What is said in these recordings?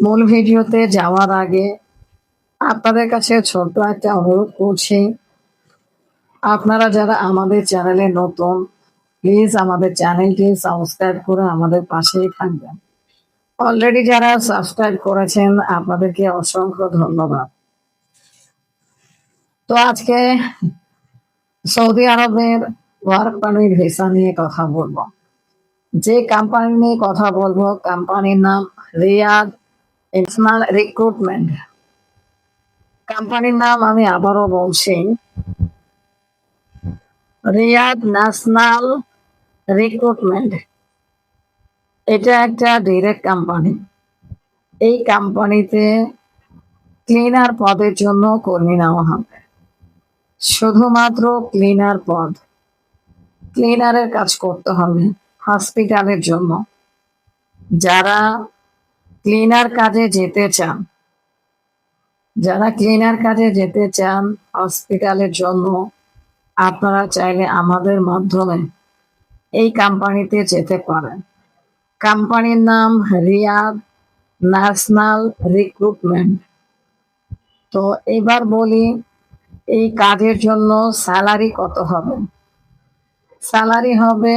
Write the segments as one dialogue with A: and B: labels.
A: মূল ভিডিওতে যাওয়ার আগে আপনাদের কাছে ছোট্ট একটা অনুরোধ করছি। আপনারা যারা আমাদের চ্যানেলে নতুন প্লিজ আমাদের চ্যানেলটি সাবস্ক্রাইব করে আমাদের পাশেই থাকবেন। অলরেডি যারা সাবস্ক্রাইব করেছেন, আপনাদেরকে অসংখ্য ধন্যবাদ। তো আজকে সৌদি আরবের ওয়ার্ক পারমিট ভিসা নিয়ে কথা বলব। যে কোম্পানি নিয়ে কথা বলব কোম্পানির নাম রিয়াদ ইন্টারন্যাশনাল রিক্রুটমেন্ট কোম্পানির নাম আমি আবারও বলছি। রিয়াদ ন্যাশনাল রিক্রুটমেন্ট এটা একটা ডিরেক্ট কোম্পানি এই কোম্পানিতে ক্লিনার পদের জন্য কর্মী নেওয়া হবে। শুধুমাত্র ক্লিনার পদ। ক্লিনারের কাজ করতে হবে। হসপিটালের জন্য। যারা ক্লিনার কাজে যেতে চান। যারা ক্লিনার কাজে যেতে চান হসপিটালের জন্য আপনারা চাইলে আমাদের মাধ্যমে এই কোম্পানিতে যেতে পারেন। কোম্পানির নাম রিয়াদ ন্যাশনাল রিক্রুটমেন্ট তো এবার বলি, এই কাজের জন্য স্যালারি কত হবে? স্যালারি হবে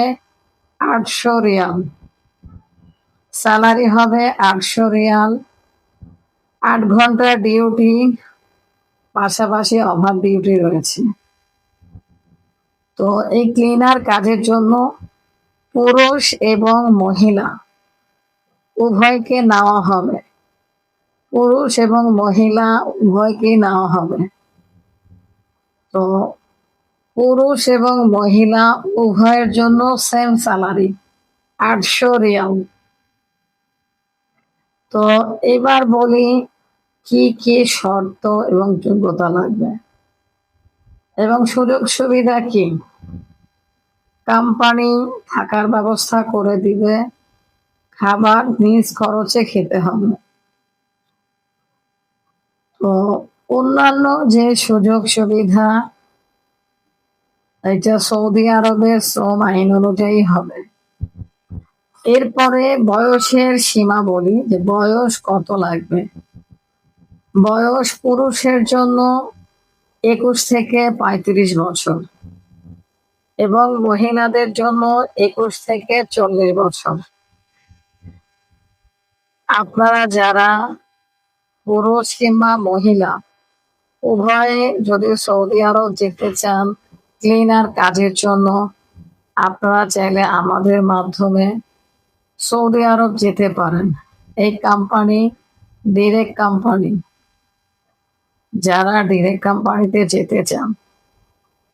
A: আটশো রিয়াল। স্যালারি হবে আটশো রিয়াল। আট ঘণ্টা ডিউটি, পাশাপাশি ওভার ডিউটি রয়েছে। তো এই ক্লিনার কাজের জন্য পুরুষ এবং মহিলা উভয়কে নেওয়া হবে। পুরুষ এবং মহিলা উভয়কে নেওয়া হবে। তো পুরুষ এবং মহিলা উভয়ের জন্য সেম স্যালারি আটশো রিয়াল। তো এবার বলি কি কি শর্ত এবং যোগ্যতা লাগবে? এবং সুযোগ সুবিধা কি? কোম্পানি থাকার ব্যবস্থা করে দিবে, খাবার নিজ খরচে খেতে হবে। তো অন্যান্য যে সুযোগ সুবিধা, এটা সৌদি আরবের শ্রম আইন অনুযায়ী হবে। এরপরে বয়সের সীমা বলি যে বয়স কত লাগবে? বয়স পুরুষের জন্য একুশ থেকে পঁয়ত্রিশ বছর এবং মহিলাদের জন্য একুশ থেকে চল্লিশ বছর। আপনারা যারা পুরুষ কিংবা মহিলা, উভয়ে যদি সৌদি আরব যেতে চান, ক্লিনার কাজের জন্য, আপনারা চাইলে আমাদের মাধ্যমে সৌদি আরব যেতে পারেন। এই কোম্পানি ডিরেক্ট কোম্পানি যারা ডিরেক্ট কোম্পানিতে যেতে চান,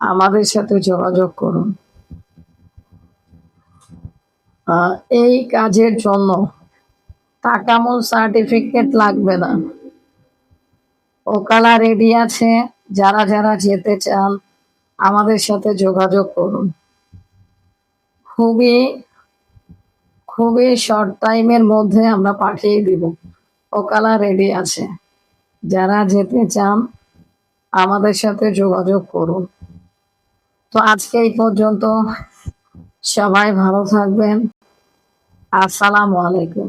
A: আমাদের সাথে যোগাযোগ করুন। এই কাজের জন্য টাকামূল সার্টিফিকেট লাগবে না। ওকালা রেডি আছে, যারা যারা যেতে চান, আমাদের সাথে যোগাযোগ করুন। খুবই খুবই শর্ট টাইমের মধ্যে আমরা পাঠিয়ে দিব। ওকালা রেডি আছে। যারা যেতে চান, আমাদের সাথে যোগাযোগ করুন। তো আজকে এই পর্যন্ত সবাই ভালো থাকবেন। আসসালামু আলাইকুম।